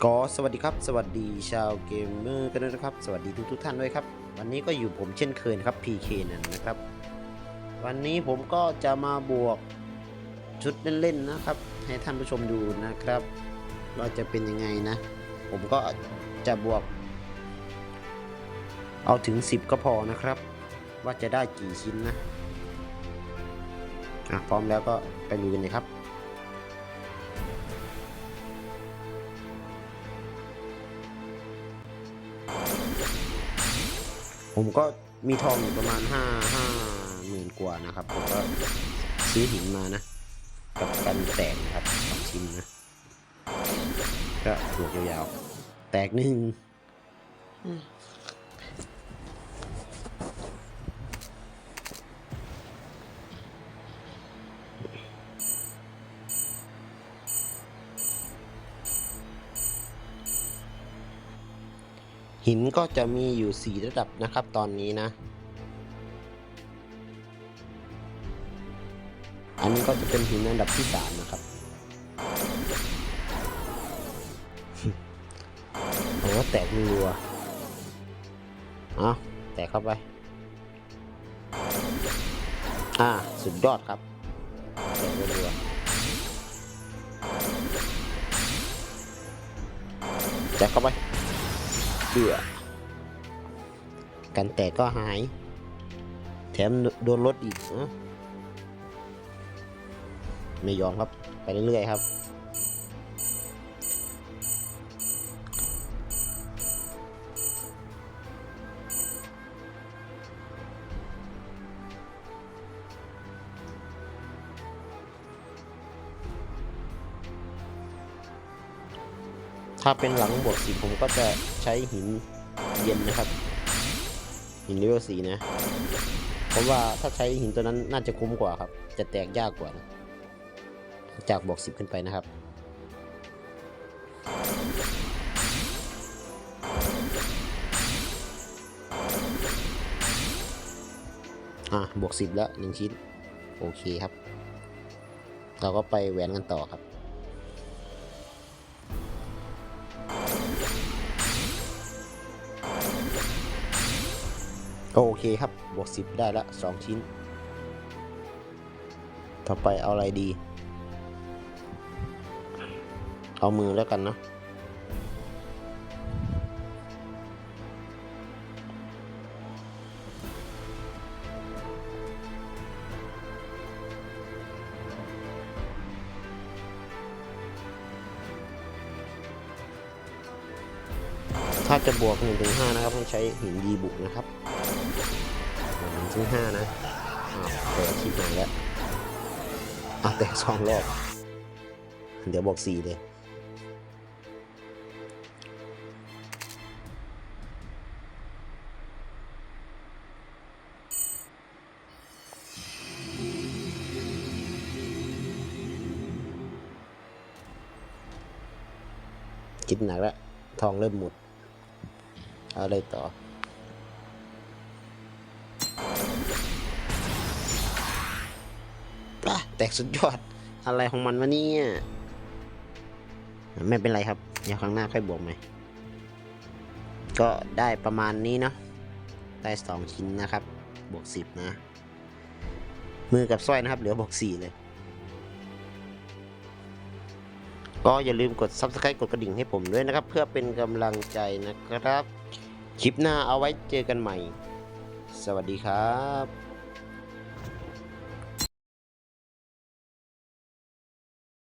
ก็สวัสดีครับ สวัสดีชาวเกมเมอร์กันด้วยนะครับ สวัสดีทุกทุกท่านด้วยครับ วันนี้ก็อยู่ผมเช่นเคยนะครับ PK นั่นนะครับ วันนี้ผมก็จะมาบวกชุดเล่นๆนะครับ ให้ท่านผู้ชมดูนะครับว่าจะเป็นยังไงนะ ผมก็จะบวก เอาถึง 10 ก็พอนะครับ ว่าจะได้กี่ชิ้นนะะพร้อมแล้วก็ไปลุยกันเลยครับ ผมก็มีทองอยู่ประมาณห้าห้าหมื่นกว่านะครับ ผมก็ซื้อหินมานะ กับกันแตกนะครับสองชิ้นนะ ก็ถูกยาวๆ แตกหนึ่ง หินก็จะมีอยู่ 4 ระดับนะครับตอนนี้นะ อันนี้ก็จะเป็นหินอันดับที่ 3 นะครับโอ้แตกรัวเอาแตกเข้าไป อ่า สุดยอดครับ แตกรัวแตกเข้าไป เบื่อ กันแตกก็หาย แถมโดนรถอีกนะไม่ยอมครับ ไปเรื่อยๆครับ ถ้าเป็นหลังบวกสีผมก็จะใช้หินเย็นนะครับ หินเลเวลสีนะเพราะว่าถ้าใช้หินตัวนั้นน่าจะคุ้มกว่าครับ จะแตกยากกว่านะจากบวกสิบขึ้นไปนะครับ อะบวกสิบแล้วหนึ่งชิ้น โอเคครับ เราก็ไปแหวนกันต่อครับ ก็โอเคครับ บวกสิบได้ละสองชิ้น ต่อไปเอาอะไรดี เอามือแล้วกันเนาะถ้าจะบวก1ถึง5นะครับ ต้องใช้หินดีบุกนะครับ หนึ่ห้านะอ้าวแต่คลิปไหนแล้วเอะแต่สองรอบเดี๋ยวบอกสี่เลยคิดหนักแล้ว ทองเริ่มหมด เอาอะไรต่อ อะแตกสุดยอด อะไรของมันวะเนี่ย ไม่เป็นไรครับ เดี๋ยวครั้งหน้าค่อยบวกไหม่ก็ได้ประมาณนี้เนาะ ได้สองชิ้นนะครับ บวกสิบนะ มือกับสร้อยนะครับ เหลือบวกสี่เลย ก็อย่าลืมกด subscribe กดกระดิ่งให้ผมด้วยนะครับ เพื่อเป็นกำลังใจนะครับ คลิปหน้าเอาไว้เจอกันใหม่ สวัสดีครับ